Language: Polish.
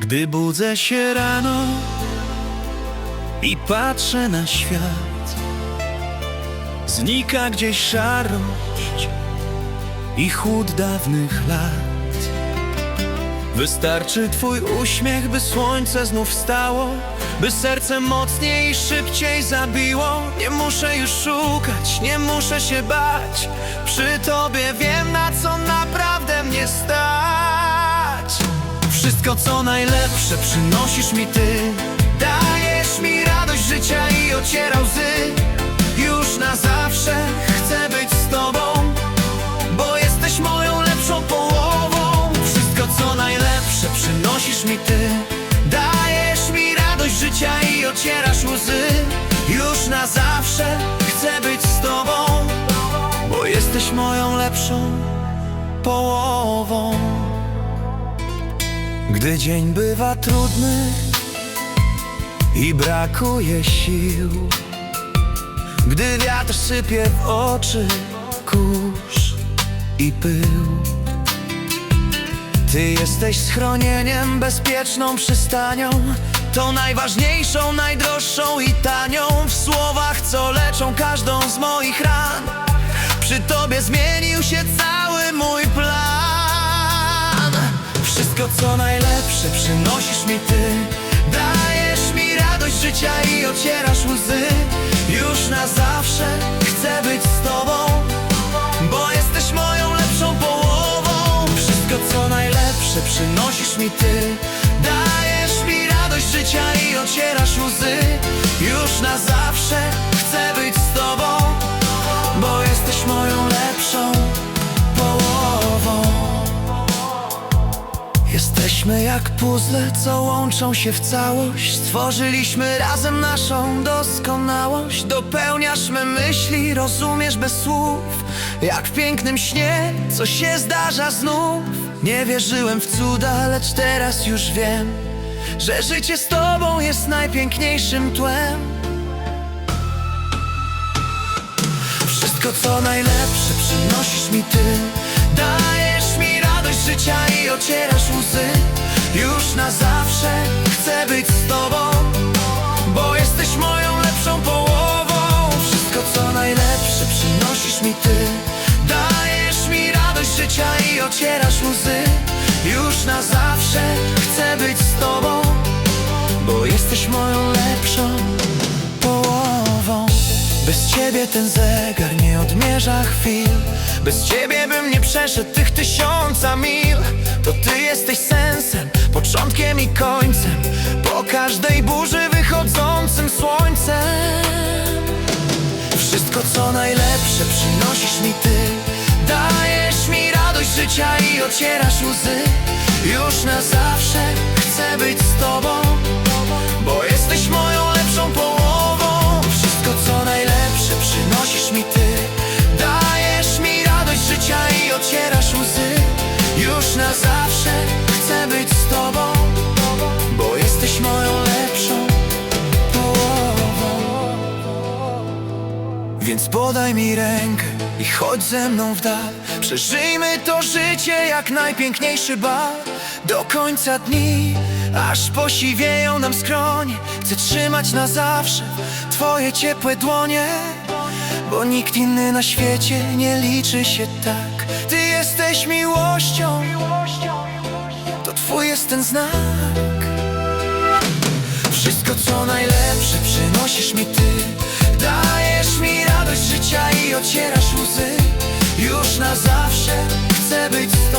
Gdy budzę się rano i patrzę na świat, znika gdzieś szarość i chłód dawnych lat. Wystarczy twój uśmiech, by słońce znów wstało, by serce mocniej i szybciej zabiło. Nie muszę już szukać, nie muszę się bać. Przy tobie wiem, na co naprawdę mnie stać. Wszystko co najlepsze przynosisz mi ty Dajesz mi radość życia i ociera łzy zawsze chcę być z tobą Bo jesteś moją lepszą połową. Gdy dzień bywa trudny i brakuje sił, gdy wiatr sypie w oczy kurz i pył, ty jesteś schronieniem, bezpieczną przystanią, tą najważniejszą, najdroższą i tanią w słowach, co leczą każdą z moich ran. Przy tobie zmienił się cały mój plan. Wszystko co najlepsze przynosisz mi ty Dajesz mi radość życia i ocierasz łzy Jesteśmy jak puzzle, co łączą się w całość. Stworzyliśmy razem naszą doskonałość. Dopełniasz me myśli, rozumiesz bez słów. Jak w pięknym śnie, co się zdarza znów. Nie wierzyłem w cuda, lecz teraz już wiem Że życie z tobą jest najpiękniejszym tłem. Wszystko co najlepsze przynosisz mi ty. Dajesz mi radość życia i ocierasz łzy Już na zawsze chcę być z tobą Bo jesteś moją lepszą połową. Wszystko co najlepsze przynosisz mi ty. Dajesz mi radość życia i ocierasz łzy. Już na zawsze chcę być z tobą Bo jesteś moją lepszą połową. Bez ciebie ten zegar nie odmierza chwil. Bez ciebie bym nie przeszedł tych tysiąca mil. To ty jesteś sensem, początkiem i końcem Po każdej burzy wychodzącym słońcem. Wszystko co najlepsze przynosisz mi ty. Dajesz mi radość życia i ocierasz łzy. Już na zawsze chcę być z tobą Bo jesteś moją lepszą połową. Wszystko co najlepsze przynosisz mi ty. Dajesz mi radość życia i ocierasz łzy. Już na zawsze więc podaj mi rękę i chodź ze mną w dal. Przeżyjmy to życie jak najpiękniejszy bal. Do końca dni, aż posiwieją nam skronie Chcę trzymać na zawsze twoje ciepłe dłonie. Bo nikt inny na świecie nie liczy się tak. Ty jesteś miłością, to twój jest ten znak. Wszystko co najlepsze przynosisz mi ty. Dajesz mi radość życia i ocierasz łzy. Już na zawsze chcę być z